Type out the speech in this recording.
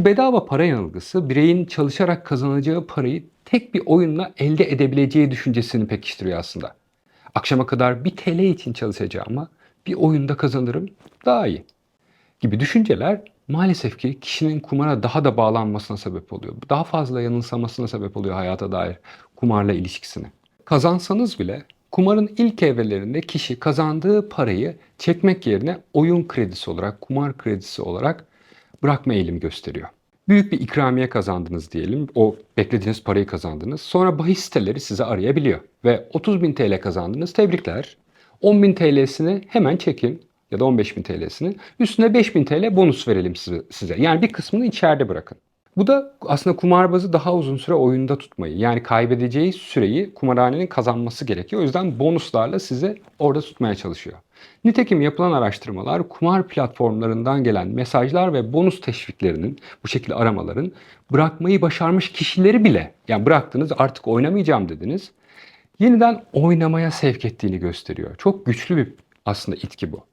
Bu bedava para yanılgısı bireyin çalışarak kazanacağı parayı tek bir oyunla elde edebileceği düşüncesini pekiştiriyor aslında. Akşama kadar bir TL için çalışacağıma bir oyunda kazanırım daha iyi gibi düşünceler maalesef ki kişinin kumara daha da bağlanmasına sebep oluyor. Daha fazla yanılsamasına sebep oluyor hayata dair kumarla ilişkisini. Kazansanız bile kumarın ilk evrelerinde kişi kazandığı parayı çekmek yerine oyun kredisi olarak, kumar kredisi olarak bırakma eğilimi gösteriyor. Büyük bir ikramiye kazandınız diyelim. O beklediğiniz parayı kazandınız. Sonra bahis siteleri sizi arayabiliyor. Ve 30 bin TL kazandınız. Tebrikler. 10 bin TL'sini hemen çekin ya da 15 bin TL'sini. Üstüne 5 bin TL bonus verelim size-. Yani bir kısmını içeride bırakın. Bu da aslında kumarbazı daha uzun süre oyunda tutmayı yani kaybedeceği süreyi kumarhanenin kazanması gerekiyor. O yüzden bonuslarla sizi orada tutmaya çalışıyor. Nitekim yapılan araştırmalar kumar platformlarından gelen mesajlar ve bonus teşviklerinin bu şekilde aramaların bırakmayı başarmış kişileri bile yani bıraktınız artık oynamayacağım dediniz yeniden oynamaya sevk ettiğini gösteriyor. Çok güçlü bir aslında itki bu.